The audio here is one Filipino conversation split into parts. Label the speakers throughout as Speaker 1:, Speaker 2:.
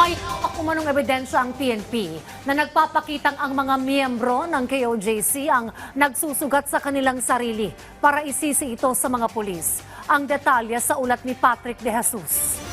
Speaker 1: May hawak umanong ebidensya ang PNP na nagpapakitang ang mga miyembro ng KOJC ang nagsusugat sa kanilang sarili para isisi ito sa mga pulis. Ang detalye sa ulat ni Patrick De Jesus.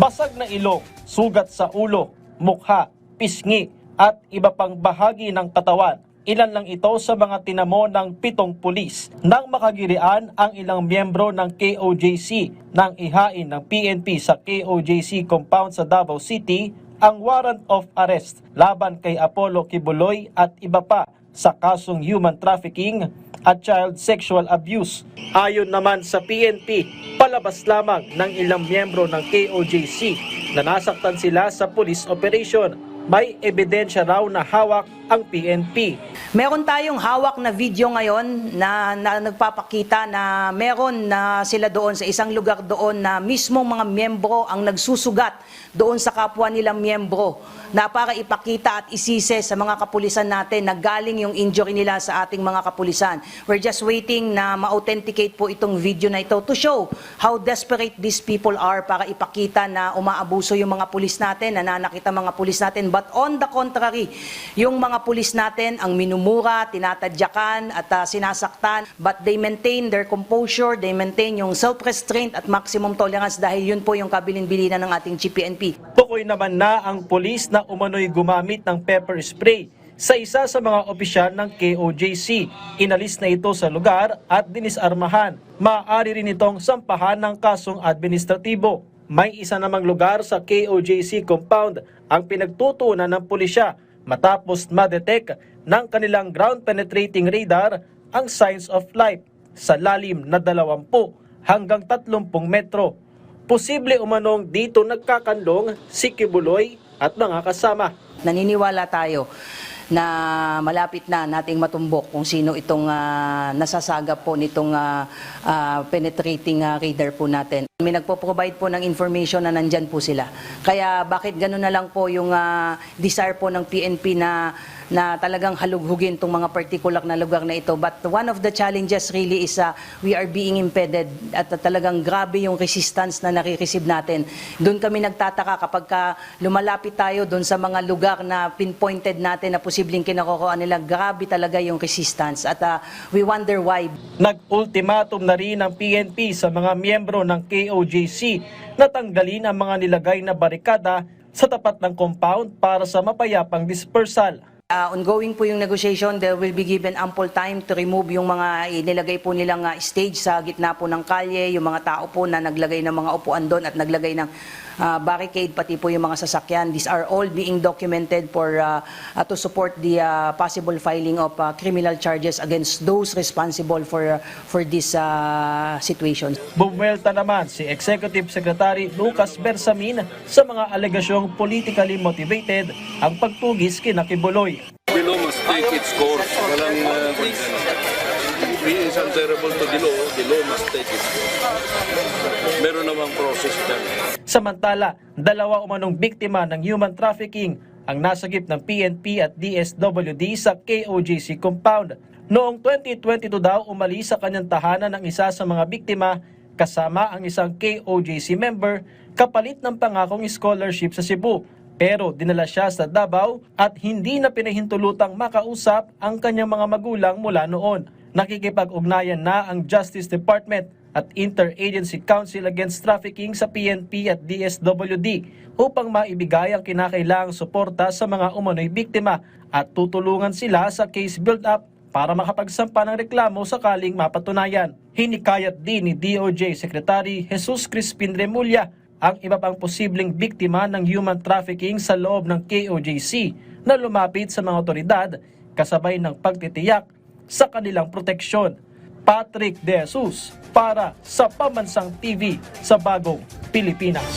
Speaker 2: Basag na ilong, sugat sa ulo, mukha, pisngi at iba pang bahagi ng katawan. Ilan lang ito sa mga tinamo ng pitong pulis nang makagirian ang ilang miyembro ng KOJC nang ihain ng PNP sa KOJC compound sa Davao City ang warrant of arrest laban kay Apollo Kibuloy at iba pa sa kasong human trafficking at child sexual abuse. Ayon naman sa PNP, palabas lamang ng ilang miyembro ng KOJC na nasaktan sila sa police operation. May ebidensya raw na hawak ang PNP.
Speaker 3: Meron tayong hawak na video ngayon na, na nagpapakita na meron na sila doon sa isang lugar doon na mismong mga miyembro ang nagsusugat doon sa kapwa nilang miyembro na para ipakita at isise sa mga kapulisan natin na galing yung injury nila sa ating mga kapulisan. We're just waiting na ma-authenticate po itong video na ito to show how desperate these people are para ipakita na umaabuso yung mga pulis natin, nananakita mga pulis natin. But on the contrary, yung mga pulis natin ang minumura, tinatadyakan at ah, sinasaktan. But they maintain their composure, they maintain yung self-restraint at maximum tolerance dahil yun po yung kabilin-bilinan ng ating GPNP.
Speaker 2: Tukoy naman na ang polis na umano'y gumamit ng pepper spray sa isa sa mga opisyal ng KOJC. Inalis na ito sa lugar at dinisarmahan. Maaari rin itong sampahan ng kasong administratibo. May isa namang lugar sa KOJC compound ang pinagtutunan ng pulisya matapos ma-detect ng kanilang ground penetrating radar ang signs of life sa lalim na 20 hanggang 30 metro. Posible umanong dito nagkakanlong si Kibuloy at mga kasama.
Speaker 3: Naniniwala tayo na malapit na nating matumbok kung sino itong ah, nasasagap po nitong ah, ah, penetrating ah, radar po natin. May nagpo-provide po ng information na nandyan po sila. Kaya bakit gano'n na lang po yung ah, desire po ng PNP na na talagang halughugin itong mga particular na lugar na ito. But one of the challenges really is ah, we are being impeded at ah, talagang grabe yung resistance na nare-receive natin. Doon kami nagtataka kapag ka lumalapit tayo doon sa mga lugar na pinpointed natin na posibleng kinakukuha nila, grabe talaga yung resistance. At ah, we wonder why.
Speaker 2: Nag-ultimatum na rin ang PNP sa mga miyembro ng KOJC na tanggalin ang mga nilagay na barikada sa tapat ng compound para sa mapayapang dispersal.
Speaker 3: Uh, ongoing po yung negotiation, there will be given ample time to remove yung mga inilagay po nilang uh, stage sa gitna po ng kalye, yung mga tao po na naglagay ng mga upuan doon at naglagay ng uh, barricade, pati po yung mga sasakyan. These are all being documented for uh, uh, to support the uh, possible filing of uh, criminal charges against those responsible for uh, for this uh, situation.
Speaker 2: Bumuelta naman si Executive Secretary Lucas Bersamin sa mga alegasyong politically motivated ang pagtugis kina Kibuloy.
Speaker 4: Must take its course. Walang, uh, is answerable to the law. The law must take its course. Meron namang process dyan.
Speaker 2: Samantala, dalawa umanong biktima ng human trafficking ang nasagip ng PNP at DSWD sa KOJC compound. Noong 2022 daw umalis sa kanyang tahanan ng isa sa mga biktima kasama ang isang KOJC member kapalit ng pangakong scholarship sa Cebu. Pero dinala siya sa Davao at hindi na pinahintulutang makausap ang kanyang mga magulang mula noon. Nakikipag-ugnayan na ang Justice Department at Interagency Council Against Trafficking sa PNP at DSWD upang maibigay ang kinakailangang suporta sa mga umano'y biktima at tutulungan sila sa case build-up para makapagsampa ng reklamo sakaling mapatunayan. Hinikayat din ni DOJ Secretary Jesus Crispin Remulla ang iba pang posibleng biktima ng human trafficking sa loob ng KOJC na lumapit sa mga otoridad kasabay ng pagtitiyak sa kanilang proteksyon. Patrick De Jesus para sa Pamansang TV sa Bagong Pilipinas.